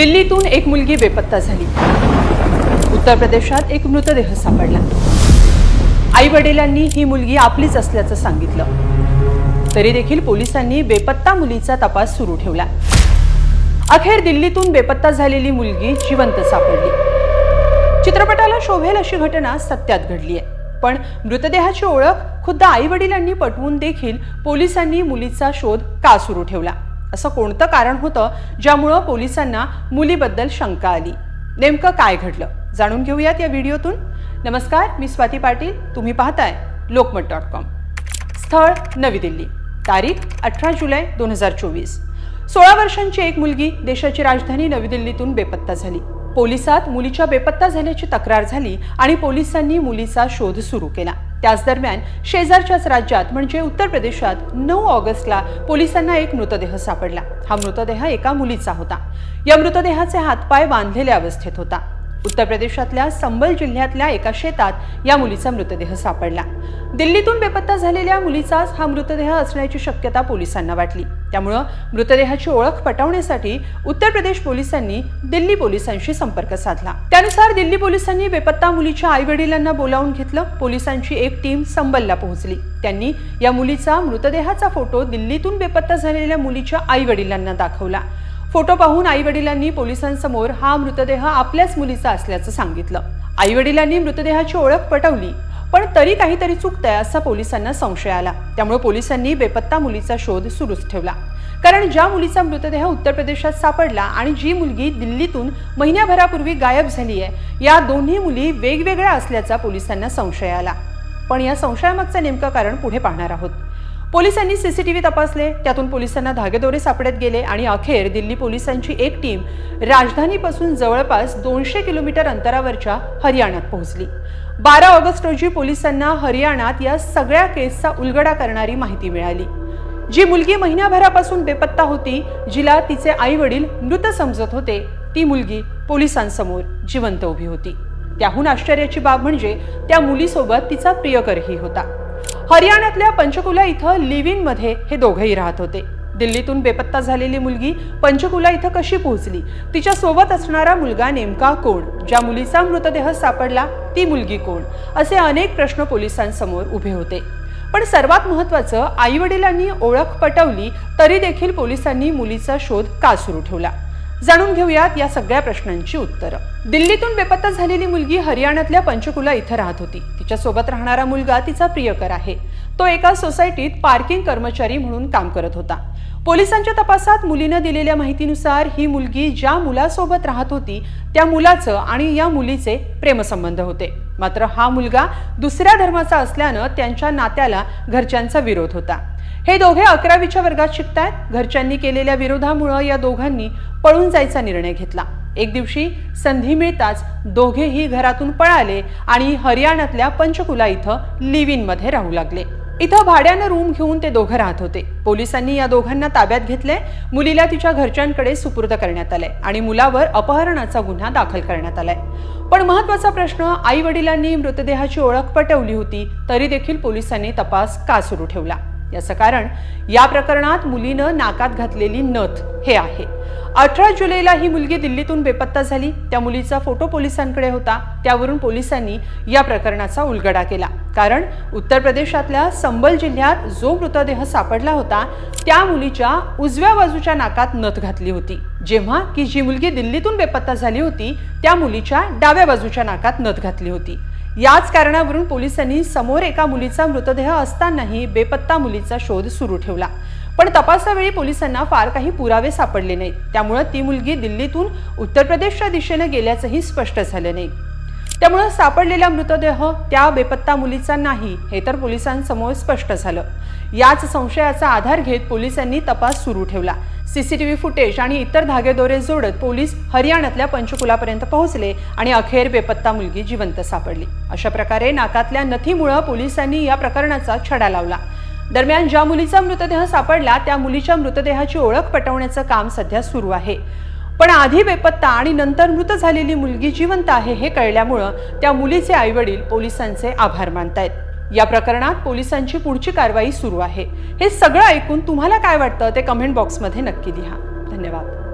दिल्लीतून एक मुलगी बेपत्ता झाली. उत्तर प्रदेशात एक मृतदेह सापडला. आई वडिलांनी ही मुलगी आपलीच असल्याचं सांगितलं. तरी देखील पोलिसांनी बेपत्ता मुलीचा तपास सुरू ठेवला. अखेर दिल्लीतून बेपत्ता झालेली मुलगी जिवंत सापडली. चित्रपटाला शोभेल अशी घटना सत्यात घडली आहे. पण मृतदेहाची ओळख खुद्द आई वडिलांनी पटवून देखील पोलिसांनी मुलीचा शोध का सुरू ठेवला? असं कोणतं कारण होतं ज्यामुळं पोलिसांना मुलीबद्दल शंका आली? नेमकं काय घडलं? जाणून घेऊयात या व्हिडिओतून. नमस्कार मी स्वाती पाटील. तुम्ही पाहताय लोकमत डॉट कॉम. स्थळ नवी दिल्ली. तारीख अठरा जुलै दोन हजार चोवीस. सोळा वर्षांची एक मुलगी देशाची राजधानी नवी दिल्लीतून बेपत्ता झाली. पोलिसात मुलीच्या बेपत्ता झाल्याची तक्रार झाली आणि पोलिसांनी मुलीचा शोध सुरू केला. त्याच दरम्यान शेजारच्याच राज्यात म्हणजे उत्तर प्रदेशात नऊ ऑगस्टला पोलिसांना एक मृतदेह सापडला. हा मृतदेह एका मुलीचा होता. या मृतदेहाचे हातपाय बांधलेल्या अवस्थेत होता. उत्तर प्रदेशातल्या संबल जिल्ह्यातल्या एका शेतात या मुलीचा मृतदेह सापडला. दिल्लीतून बेपत्ता झालेल्या मुलीचाच हा मृतदेह असण्याची शक्यता पोलिसांना वाटली. त्यामुळं मृतदेहाची ओळख पटवण्यासाठी उत्तर प्रदेश पोलिसांनी दिल्ली पोलिसांशी संपर्क साधला. त्यानुसार दिल्ली पोलिसांनी बेपत्ता मुलीच्या आई वडिलांना बोलावून घेतलं. पोलिसांची एक टीम संबलला पोहोचली. त्यांनी या मुलीचा मृतदेहाचा फोटो दिल्लीतून बेपत्ता झालेल्या मुलीच्या आई वडिलांना दाखवला. फोटो पाहून आई वडिलांनी पोलिसांसमोर हा मृतदेह आपल्याच मुलीचा असल्याचं सांगितलं. आई वडिलांनी मृतदेहाची ओळख पटवली. पण तरी काहीतरी चुकतंय असा पोलिसांना संशय आला. त्यामुळे पोलिसांनी बेपत्ता मुलीचा शोध सुरूच ठेवला. कारण ज्या मुलीचा मृतदेह उत्तर प्रदेशात सापडला आणि जी मुलगी दिल्लीतून महिन्याभरापूर्वी गायब झाली आहे या दोन्ही मुली वेगवेगळ्या असल्याचा पोलिसांना संशय आला. पण या संशयामागचं नेमकं कारण पुढे पाहणार आहोत. पोलिसांनी सीसीटीव्ही तपासले. त्यातून पोलिसांना धागेदोरे सापडत गेले आणि अखेर दिल्ली पोलिसांची एक टीम राजधानीपासून जवळपास दोनशे किलोमीटर अंतरावरच्या हरियाणात पोहोचली. बारा ऑगस्ट रोजी पोलिसांना हरियाणात या सगळ्या केसचा उलगडा करणारी माहिती मिळाली. जी मुलगी महिन्याभरापासून बेपत्ता होती जिला तिचे आई वडील मृत समजत होते ती मुलगी पोलिसांसमोर जिवंत उभी होती. त्याहून आश्चर्याची बाब म्हणजे त्या मुलीसोबत तिचा प्रियकरही होता. हरियाणातल्या पंचकुला इथं लिव्ह इनमध्ये हे दोघंही राहत होते. दिल्लीतून बेपत्ता झालेली मुलगी पंचकुला इथं कशी पोहोचली? तिच्या सोबत असणारा मुलगा नेमका कोण? ज्या मुलीचा मृतदेह सापडला ती मुलगी कोण? असे अनेक प्रश्न पोलिसांसमोर उभे होते. पण सर्वात महत्वाचं आई वडिलांनी ओळख पटवली तरी देखील पोलिसांनी मुलीचा शोध का सुरू ठेवला? जाणून घेऊयात या सगळ्या प्रश्नांची उत्तरं. दिल्लीतून बेपत्ता झालेली मुलगी हरियाणातल्या पंचकुला इथं राहत होती. तिच्या सोबत राहणारा मुलगा तिचा प्रियकर आहे. तो एका सोसायटीत पार्किंग कर्मचारी म्हणून काम करत होता. पोलिसांच्या तपासात मुलीनं दिलेल्या माहितीनुसार ही मुलगी ज्या मुलासोबत राहत होती त्या मुलाचं आणि या मुलीचे प्रेमसंबंध होते. मात्र हा मुलगा दुसऱ्या धर्माचा असल्यानं त्यांच्या नात्याला घरच्यांचा विरोध होता. हे दोघे अकरावीच्या वर्गात शिकतायत. घरच्यांनी केलेल्या विरोधामुळं या दोघांनी पळून जायचा निर्णय घेतला. एक दिवशी संधी मिळताच दोघेही घरातून पळाले आणि हरियाणातल्या पंचकुला इथं लिव्ह इनमध्ये राहू लागले. इथं भाड्यानं रूम घेऊन ते दोघं राहत होते. पोलिसांनी या दोघांना ताब्यात घेतले मुलीला तिच्या घरच्यांकडे सुपूर्द करण्यात आलंय आणि मुलावर अपहरणाचा गुन्हा दाखल करण्यात आलाय. पण महत्त्वाचा प्रश्न आई वडिलांनी मृतदेहाची ओळख पटवली होती तरी देखील पोलिसांनी तपास का सुरू ठेवला? याचं कारण या प्रकरणात मुलीनं नाकात घातलेली नथ हे आहे. अठरा जुलैला ही मुलगी दिल्लीतून बेपत्ता झाली. त्या मुलीचा फोटो पोलिसांकडे होता. त्यावरून पोलिसांनी या प्रकरणाचा उलगडा केला. कारण उत्तर प्रदेशातल्या संबल जिल्ह्यात जो मृतदेह सापडला होता त्या मुलीच्या उजव्या बाजूच्या नाकात नथ घातली होती. जेव्हा की जी मुलगी दिल्लीतून बेपत्ता झाली होती त्या मुलीच्या डाव्या बाजूच्या नाकात नथ घातली होती. याच कारणावरून पोलिसांनी समोर एका मुलीचा मृतदेह असतानाही बेपत्ता मुलीचा शोध सुरू ठेवला. पण तपासावेळी पोलिसांना फार काही पुरावे सापडले नाहीत. त्यामुळे ती मुलगी दिल्लीतून उत्तर प्रदेशच्या दिशेने गेल्याचंही स्पष्ट झालं नाही. त्यामुळं सापडलेला मृतदेह त्या बेपत्ता मुलीचा नाही हे तर पोलिसांसमोर स्पष्ट झालं. याच संशयाचा आधार घेत पोलिसांनी तपास सुरू ठेवला. सीसीटीव्ही फुटेज आणि इतर धागेदोरे जोडत पोलीस हरियाणातल्या पंचकुलापर्यंत पोहोचले आणि अखेर बेपत्ता मुलगी जिवंत सापडली. अशा प्रकारे नाकातल्या नथीमुळं पोलिसांनी या प्रकरणाचा छडा लावला. दरम्यान ज्या मुलीचा मृतदेह सापडला त्या मुलीच्या मृतदेहाची ओळख पटवण्याचं काम सध्या सुरू आहे. पण आधी बेपत्ता आणि नंतर मृत झालेली मुलगी जिवंत आहे हे कळल्यामुळं त्या मुलीचे आईवडील पोलिसांचे आभार मानतायत. या प्रकरणात पोलिसांची पुढची कारवाई सुरू आहे. हे सगळं ऐकून तुम्हाला काय वाटतं ते कमेंट बॉक्समध्ये नक्की लिहा. धन्यवाद.